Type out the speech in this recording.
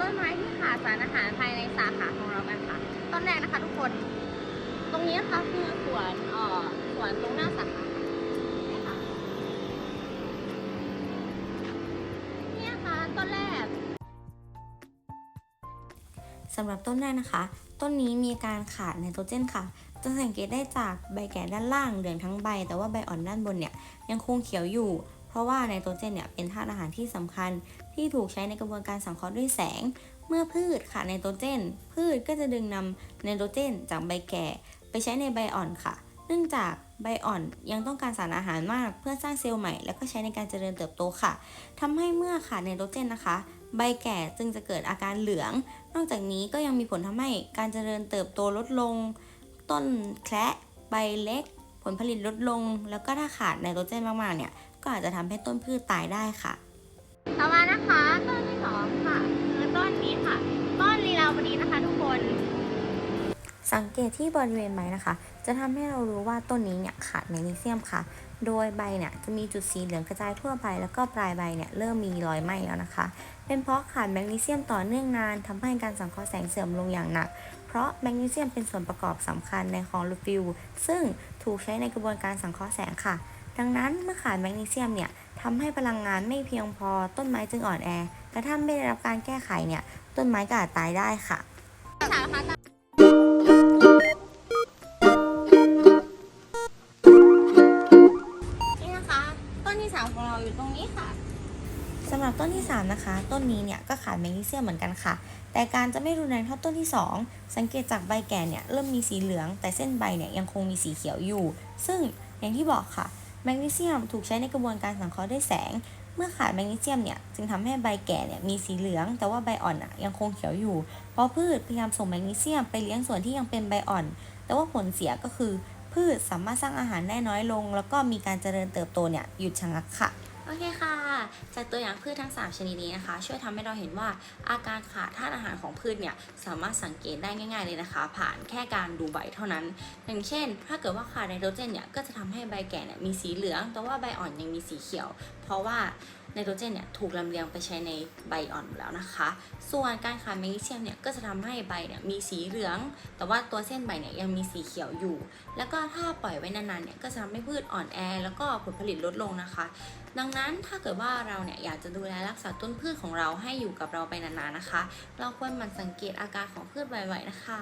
ต้นไม้ที่ขาดสารอาหารภายในสาขาของเรากันค่ะ ต้นแรกนะคะทุกคน ตรงนี้นะคะคือสวนเอ่อสวนตรงหน้าสาขาเนี่ยค่ะต้นแรกสำหรับต้นแรกนะคะ ต้นนี้มีการขาดไนโตรเจนค่ะ จะสังเกตได้จากใบแก่ด้านล่างเหลืองทั้งใบ แต่ว่าใบอ่อนด้านบนเนี่ยยังคงเขียวอยู่ ราะว่าไนโตรเจนเนี่ยเป็นธาตุอาหารที่สำคัญที่ถูกใช้ในกระบวนการสังเคราะห์ด้วยแสง เมื่อพืชขาดไนโตรเจน พืชก็จะดึงนำไนโตรเจนจากใบแก่ ไปใช้ในใบอ่อนค่ะ เนื่องจากใบอ่อนยังต้องการสารอาหารมากเพื่อสร้างเซลล์ใหม่ แล้วก็ใช้ในการเจริญเติบโตค่ะทำให้เมื่อขาดไนโตรเจนนะคะ ใบแก่จึงจะเกิดอาการเหลือง นอกจากนี้ก็ยังมีผลทำให้การเจริญเติบโตลดลง ต้นแคระใบเล็ก ผลผลิตลดลง แล้วก็ถ้าขาดไนโตรเจนมากๆเนี่ย ก็อาจจะทำให้ต้นพืชตายได้ค่ะ ต่อมานะคะต้นที่สองค่ะคือต้นนี้ค่ะ ต้นลีลาวดีนะคะทุกคน สังเกตที่บริเวณใบนะคะ จะทำให้เรารู้ว่าต้นนี้เนี่ยขาดแมกนีเซียมค่ะ โดยใบเนี่ยจะมีจุดสีเหลืองกระจายทั่วใบแล้วก็ปลายใบเนี่ยเริ่มมีรอยไหม้แล้วนะคะ เป็นเพราะขาดแมกนีเซียมต่อเนื่องนานทำให้การสังเคราะห์แสงเสื่อมลงอย่างหนัก เพราะแมกนีเซียมเป็นส่วนประกอบสำคัญในคลอโรฟิลซึ่งถูกใช้ในกระบวนการสังเคราะห์แสงค่ะ ดังนั้นเมื่อขาดแมกนีเซียมเนี่ยทำให้พลังงานไม่เพียงพอต้นไม้จึงอ่อนแอและถ้าไม่ได้รับการแก้ไขเนี่ยต้นไม้ก็อาจตายได้ค่ะสามค่ะ 3ของเราอยู่ตรงนี้ค่ะสำหรับต้นที่ 3 นะคะ ต้นนี้เนี่ยก็ขาดแมกนีเซียมเหมือนกันค่ะ แต่การจะไม่รุนแรงเท่าต้นที่ 2 สังเกตจากใบแก่เนี่ยเริ่มมีสีเหลือง แต่เส้นใบเนี่ยยังคงมีสีเขียวอยู่ ซึ่งอย่างที่บอกค่ะแมกนีเซียมถูกใช้ในกระบวนการสังเคราะห์ด้วยแสง เมื่อขาดแมกนีเซียมเนี่ยจึงทำให้ใบแก่เนี่ยมีสีเหลือง แต่ว่าใบอ่อนอะยังคงเขียวอยู่ เพราะพืชพยายามส่งแมกนีเซียมไปเลี้ยงส่วนที่ยังเป็นใบอ่อน แต่ว่าผลเสียก็คือ พืชสามารถสร้างอาหารได้น้อยลง แล้วก็มีการเจริญเติบโตเนี่ยหยุดชะงักค่ะโอเคค่ะ จากตัวอย่างพืชทั้ง 3 ชนิดนี้นะคะ ช่วยทำให้เราเห็นว่าอาการขาดธาตุอาหารของพืชเนี่ยสามารถสังเกตได้ง่าย ๆเลยนะคะ ผ่านแค่การดูใบเท่านั้น อย่างเช่น ถ้าเกิดว่าขาดไนโตรเจนเนี่ยก็จะทำให้ใบแก่เนี่ยมีสีเหลือง แต่ว่าใบอ่อนยังมีสีเขียวเพราะว่าไนโตรเจนเนี่ยถูกลำเลียงไปใช้ในใบอ่อนแล้วนะคะ ส่วนการขาดแมกนีเซียมเนี่ยก็จะทำให้ใบเนี่ยมีสีเหลือง แต่ว่าตัวเส้นใบเนี่ยยังมีสีเขียวอยู่ แล้วก็ถ้าปล่อยไว้นานๆเนี่ยก็จะทำให้พืชอ่อนแอ แล้วก็ผลผลิตลดลงนะคะ ดังนั้นถ้าเกิดว่าเราเนี่ยอยากจะดูแลรักษาต้นพืชของเราให้อยู่กับเราไปนานๆนะคะ เราควรหมั่นสังเกตอาการของพืชบ่อยๆนะคะ